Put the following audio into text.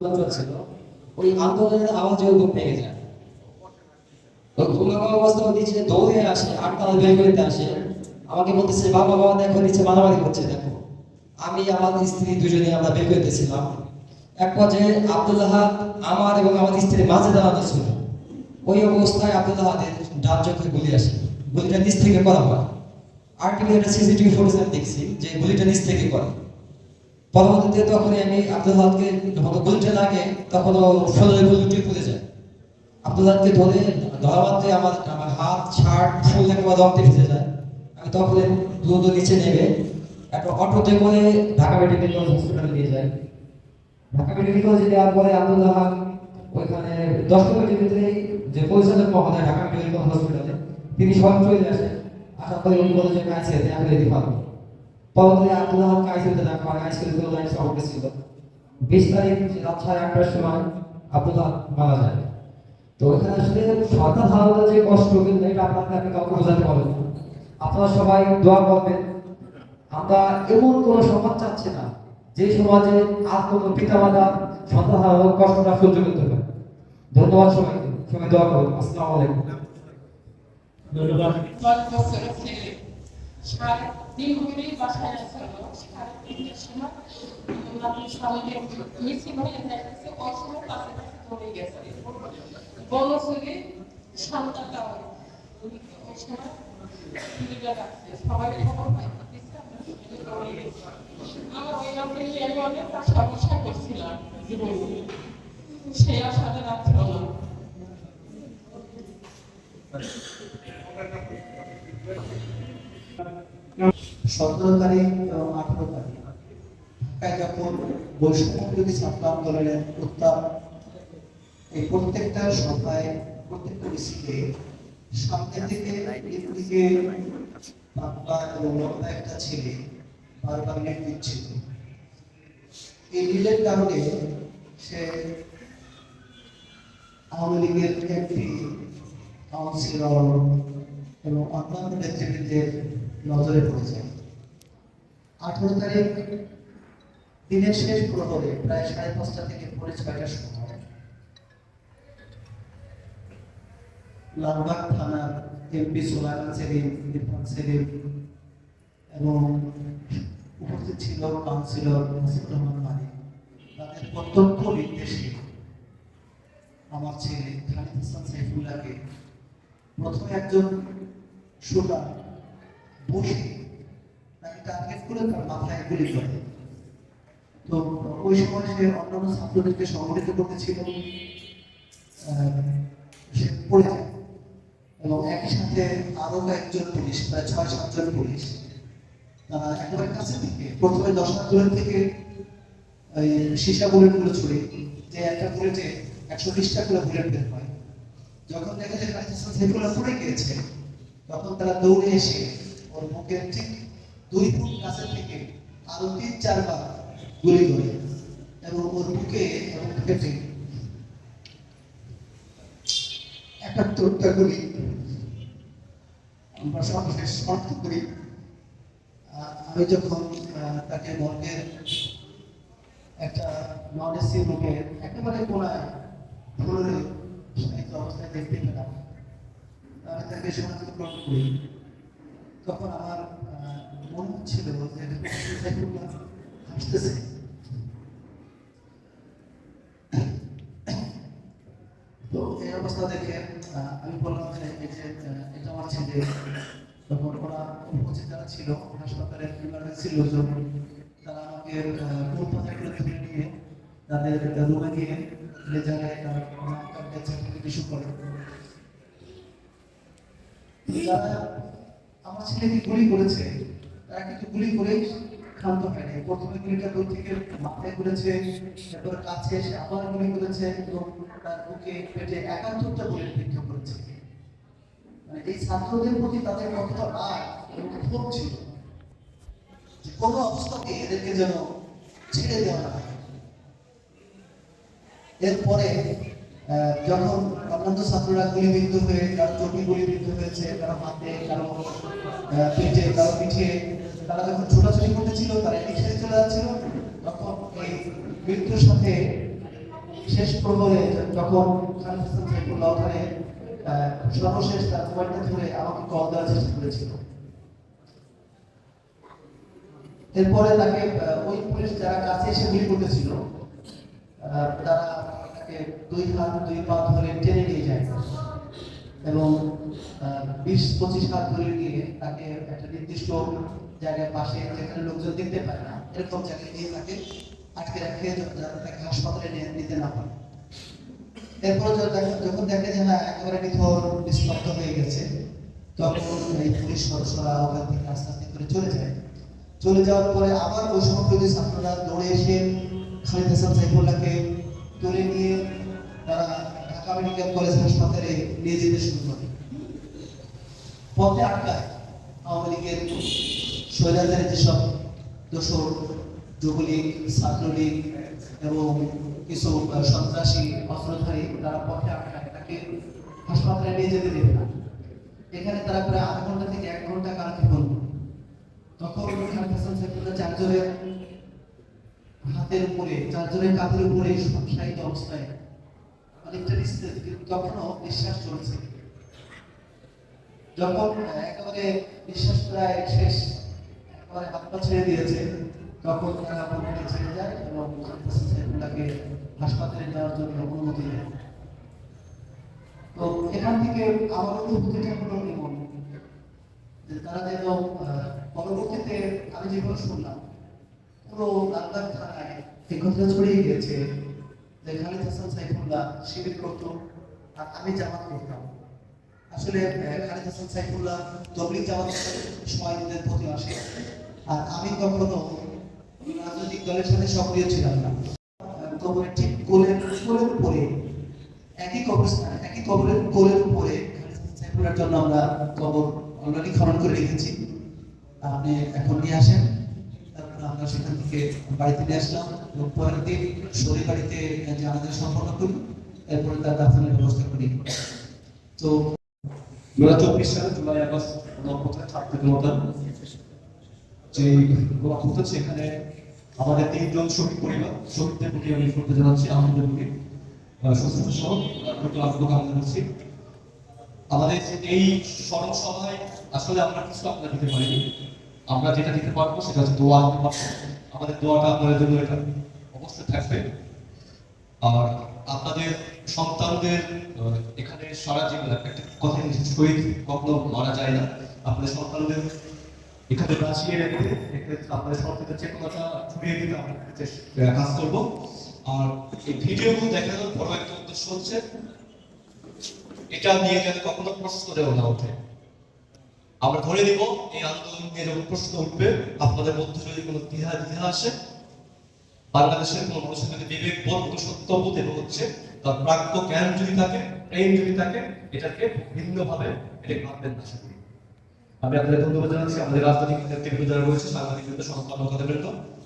চলছিল ওই আন্দোলনের যায়। অবস্থা নিচে দৌড়ে আসে করতে আসে। আমাকে বলতেছে, বাবা বাবা, দেখো নিচে মারামারি করছে, দেখো। আমি, আমার স্ত্রী দুজনে আমরা বের এক পর্যায়ে আব্দুল্লাহ আমার এবং আমার স্ত্রীর মাঝে দাঁড়ানো ছিল। ওই অবস্থায় আব্দুল্লাহের ডান চোখে গুলি আসে। গুলিটা নিচ থেকে করা হয়। আর সিসিটিভি আমি দেখছি, যে গুলিটা নিচ থেকে করে। পরবর্তীতে তখন আমি আব্দুল্লাহকে যখন গুলিটা লাগে তখন ও ফলের গুলিটি পুড়ে যায়। আব্দুল্লাহকে ধরে ধরা মাত্রে আমার আমার হাত শার্ট ফুল একেবারে রক্তে ভিজে যায়। আমি তখন দ্রুত নিচে নেমে একটা অটোতে করে ঢাকা মেডিকেল কলেজ হসপিটালে নিয়ে যায় ঢাকা মেডিকেল কলেজে দেওয়ার পরে আব্দুল্লাহ ওইখানে দশ মিনিটের ভিতরেই যে পরিচালক মহোদয় ঢাকা মেডিকেল কলেজ হসপিটালে তিনি সব চলে আসেন। আসার পরে উনি বলে যে কাছে আমি রেডি পাবো পরবর্তীতে আব্দুল্লাহ রাখা হয় আইসিউতে লাইন সভাপতি ছিল। বিশ তারিখ রাত সাড়ে আটটার সময় আব্দুল্লাহ মারা যায়। তো এখানে আসলে সরকার ধারণা যে কষ্ট কিন্তু এটা আপনাকে আমি কাউকে বোঝাতে পারব না। আপনারা সবাই দোয়া করবেন। আমরা এমন কোনো সমাজ চাচ্ছি না যে সমাজে আর কোনো পিতা মাতা সন্তান হারানোর কষ্টটা সহ্য করতে পারে। ধন্যবাদ সবাইকে। সবাই দোয়া করুন। আসসালামু আলাইকুম। ধন্যবাদ। বছরের ছেলে ঘুরেই বাসায় আসছিল সাড়ে তিনটের সময় ওনার স্বামীকে মিসিং হয়ে যাইতেছে অসময় কাছে কাছে দৌড়ে গেছে। বনসুরি সাতটা ওই সময় সবাই সমস্যা করছিলাম। জীবনে সেই আশাটা রাখছিল না। সতেরো তারিখ এবং আঠারো তারিখ। যখন বৈষম্য বিরোধী ছাত্র আন্দোলনের উত্তাপ এই প্রত্যেকটা সভায়, প্রত্যেকটা মিছিলে সামনের দিকে দিকে বাবা এবং লম্বা একটা ছেলে বারবার নেট দিচ্ছিল। এই লীলের কারণে সে আওয়ামী লীগের একটি কাউন্সিলর এবং অন্যান্য নেতৃবৃন্দের নজরে পড়ে যায় আঠারো তারিখ দিনের শেষ প্রহরে প্রায় সাড়ে পাঁচটা থেকে পৌনে ছয়টার সময় লালবাগ থানার এমপি সোলাইমান সেলিম, ইরফান সেলিম এবং উপস্থিত ছিল কাউন্সিলর মুসিদুর রহমান মালিক তাদের প্রত্যক্ষ নির্দেশে আমার ছেলে খালিদ হাসান সাইফুল্লাহকে প্রথমে একজন শুটার বসে তাকে টার্গেট করে তার মাথায় গুলি করে। তো ওই সময় সে অন্যান্য ছাত্রদেরকে সংগঠিত করতেছিল আহ, সে পড়ে যায়। এবং একই সাথে আরও কয়েকজন পুলিশ প্রায় ছয় সাতজন পুলিশ তারা একেবারে কাছে থেকে প্রথমে দশ হাত দূরের থেকে ওই সীসা বুলেটগুলো ছুড়ে যে একটা বুলেটে একশো বিশটা করে বুলেট বের হয়। যখন দেখে যে কাজিস্তান সাইফুল্লাহ পড়ে গিয়েছে তখন তারা দৌড়ে এসে ওর বুকের ঠিক দুই ফুট কাছে থেকে আরও তিন চারবার গুলি করে এবং ওর বুকে এবং পেটে একাত্তরটা গুলি। আমরা শনাক্ত করি। আমি যখন তাকে মর্গের একটা নন এসি রুমের একেবারে কোনায় শায়িত অবস্থায় দেখতে পেলাম। তাকে শনাক্তকরণ করি। তখন আমার মনে হচ্ছিল হাসতেছে। তো এই অবস্থা দেখে আমি বললাম যে এটা আমার ছেলে, তখন ওরা উপস্থিত যারা ছিল, হাসপাতালের ইমার্জেন্সি লোকজন তারা আমাকে কোন করে ধরে নিয়ে তাদের রুমে গিয়ে লেজারে তার ইস্যু করে। যারা আমার ছেলেকে গুলি করেছে। তারা কিন্তু গুলি করেই ক্ষান্ত হয়নি প্রথমে গুলিটা দূর থেকে মাথায় করেছে তারপর কাছে এসে আবার গুলি করেছে এবং তার বুকে পেটে একাত্তরটা গুলি বিদ্ধ করেছে। মানে এই ছাত্রদের প্রতি তাদের কতটা রাগ এবং ক্ষোভ ছিল যে কোনো এদেরকে যেন ছেড়ে দেওয়া না এরপরে যখন অন্যান্য ছাত্ররা গুলিবিদ্ধ হয়ে কারও চোখে গুলিবিদ্ধ হয়েছে কারও হাতে কারও পেটে কারও পিঠে, তারা যখন ছোটাছুটি করতেছিল, তারা এদিক সেদিক চলে যাচ্ছিল, তখন এই মৃত্যুর সাথে শেষ প্রহরে যখন খালিদ সর্বশেষ তার মোবাইলটা ধরে আমাকে কল দেওয়ার চেষ্টা করেছিল। এরপরে তাকে ওই পুলিশ যারা কাছে এসে মিল করতেছিল তারা তাকে দুই হাত, দুই পা ধরে টেনে নিয়ে যায়। এবং বিশ, পঁচিশ হাত ধরে নিয়ে তাকে একটা নির্দিষ্ট জায়গায় পাশে যেখানে লোকজন দেখতে পায় না, এরকম জায়গায় নিয়ে তাকে আটকে রাখে যাতে তাকে হাসপাতালে নিয়ে নিতে না পারে। এরপর যখন দেখে- যে হ্যাঁ একেবারে নিথর, নিস্তব্ধ হয়ে গেছে, তখন এই পুলিশ সদস্যরা ওখান থেকে আস্তে আস্তে করে চলে যায়। চলে যাওয়ার পরে আবার ওই সময় ছাত্ররা দৌড়ে এসে খালিদ হাসান সাইফুল্লাহকে তুলে নিয়ে তারা ঢাকা মেডিকেল কলেজ হাসপাতালে নিয়ে যেতে শুরু করে। পথে আটকায় আওয়ামী লীগের স্বৈরাচারী যেসব দোসর যুবলীগ, ছাত্রলীগ এবং কিছু সন্ত্রাসী, অস্ত্রধারী, তারা পথে আটকায়, তাকে হাসপাতালে নিয়ে যেতে দেবে না। এখানে তারা প্রায় আধা ঘণ্টা থেকে এক ঘণ্টা করল তখন হাসান হাতের উপরে, চারজনের কাঁধের উপরে সংসারিত অবস্থায় অনেকটা নিস্তেজ কিন্তু তখনও নিঃশ্বাস চলছে। যখন একেবারে নিঃশ্বাস প্রায় শেষ, একেবারে হাত পা ছেড়ে দিয়েছে, তখন তারা আমাকে ছেড়ে যায় এবং সাইফুল্লাহকে হাসপাতালে যাওয়ার জন্য অনুমতি দেয়। তো এখান থেকে আমার অনুভূতিটা হলো এমন যে তারা যেন পরবর্তীতে আমি যেগুলো শুনলাম পুরো থানায় ছড়িয়ে গিয়েছে যে হাসান সাইফুল্লাহ শিবির করত আর আমি জামাত করতাম। আসলে খালিদ হাসান সাইফুল্লাহ তবলিগ জামাত সমাজদের প্রতি আসে। আর আমি কখনো রাজনৈতিক দলের সাথে সক্রিয় ছিলাম না। কবরের ঠিক কোলের কোলের উপরে, একই কবরস্থান, একই কবরের কোলের উপরে সাইফুল্লাহর জন্য আমরা কবর অলরেডি খনন করে রেখেছি। আপনি এখন নিয়ে আসেন। আমরা সেখান থেকে বাড়িতে নিয়ে আসলাম এবং পরের দিন শরীর বাড়িতে জানাজা সম্পন্ন করি, এরপরে তার দাফনের ব্যবস্থা করি। তো চব্বিশ সালে জুলাই আগস্ট যে গণঅভ্যুত্থান সেখানে আমাদের তিনজন শহীদ পরিবার শহীদদের প্রতি আমি শ্রদ্ধা জানাচ্ছি আমাদের প্রতি সহ কামনা করছি আমাদের এই স্মরণ সভায় আসলে আমরা কিছু আপনারা দিতে পারিনি। আমরা যেটা দিতে পারব সেটা হচ্ছে দোয়া আমাদের দোয়াটা আপনাদের জন্য এটা অবশ্যই থাকবে। আর আপনাদের সন্তানদের এখানে সারা জীবন একটা কথা শহীদ কখনো মারা যায় না। আপনাদের সন্তানদের এখানে বাঁচিয়ে রেখে আপনাদের সন্তানদের চেতনাটা ছড়িয়ে দিতে আমরা কাজ করব। আর এই ভিডিওগুলো দেখানোর বড় একটা উদ্দেশ্য হচ্ছে, এটা নিয়ে যাতে কখনো প্রশ্ন দেওয়া না ওঠে। আমরা ধরে নিব এই আন্দোলন নিয়ে যখন প্রশ্ন উঠবে, আপনাদের মধ্যে যদি কোনো দ্বিধা দ্বিধা আসে, বাংলাদেশের কোনো মানুষের যদি বিবেক, বোধ সত্যবোধ এবং হচ্ছে, তার প্রাপ্য জ্ঞান যদি থাকে, প্রেম যদি থাকে, এটাকে ভিন্নভাবে এটাকে ভাববেন না আমি আপনাদের ধন্যবাদ জানাচ্ছি। আমাদের রাজনৈতিক নেতৃবৃন্দ যারা রয়েছে, সাংবাদিক বৃন্দ করতে বৃন্দ। সকলকে ধন্যবাদ জানাচ্ছি